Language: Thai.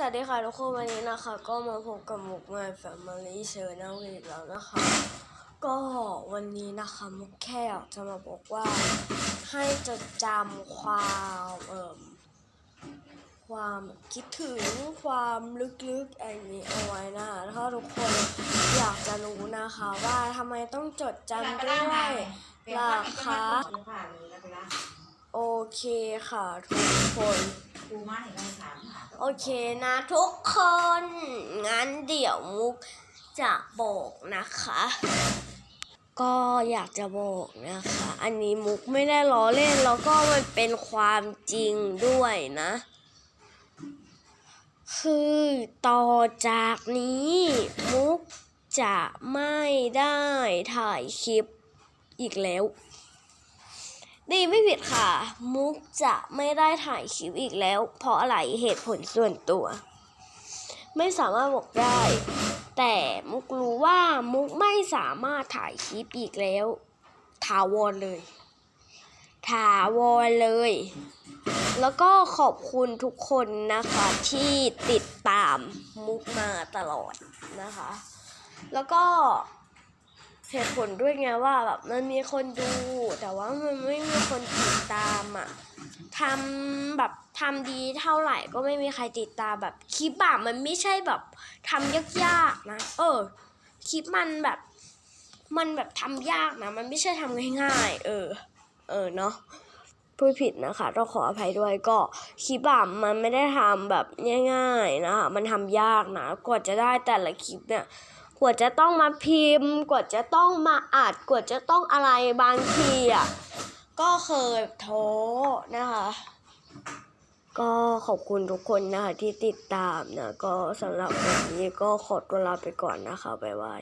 สวัสดีค่ะทุกคนวันนี้นะคะ ก็มาพบกับมุกมาแฟมิลี่เชอร์นั่งอีกแล้วนะคะ ก็วันนี้นะคะมุกแค่อยากจะมาบอกว่า ให้จดจำความเอ่มความคิดถึงความลึกๆอันนี้เอาไว้นะคะถ้าทุกคนอยากจะรู้นะคะว่าทำไมต้องจดจำด้วยล่ะคะผ่านเลยแล้วไปละโอเคค่ะทุกคน ครูมาเห็นเราถามหาโอเคนะทุกคน งั้นเดี๋ยวมุกจะบอกนะคะ ก็อยากจะบอกนะคะ อันนี้มุกไม่ได้ล้อเล่นแล้วก็มันเป็นความจริงด้วยนะ คือต่อจากนี้มุกจะไม่ได้ถ่ายคลิปอีกแล้ว ดีไม่ผิดค่ะ มุกจะไม่ได้ถ่ายคลิปอีกแล้ว เพราะอะไรเหตุผลส่วนตัว ไม่สามารถบอกได้ แต่มุกรู้ว่ามุกไม่สามารถถ่ายคลิปอีกแล้ว ถาวรเลย ถาวรเลย แล้วก็ขอบคุณทุกคนนะคะที่ติดตามมุกมาตลอดนะคะ แล้วก็ เหตุผลด้วยไงว่าแบบมันมีคนดู แต่ว่ามันไม่มีคนติดตามอะทำแบบทำดีเท่าไหร่ก็ไม่มีใครติดตามแบบคลิปอะมันไม่ใช่แบบทำยากๆนะ เออคลิปมันแบบ มันแบบทำยากนะ มันไม่ใช่ทำง่ายๆ เออ เออเนาะพูดผิดนะคะต้องขออภัยด้วยก็คลิปอะมันไม่ได้ทำแบบง่ายๆนะคะมันทำยากนะกว่าจะได้แต่ละคลิปเนี่ย กว่าจะต้องมาพิมพ์ กว่าจะต้องมาอัด กว่าจะต้องอะไรบางทีอะก็เคยโท้นะคะ ก็ขอบคุณทุกคนนะคะที่ติดตามนะ ก็สำหรับวันนี้ก็ขอตัวลาไปก่อนนะคะบ๊ายบาย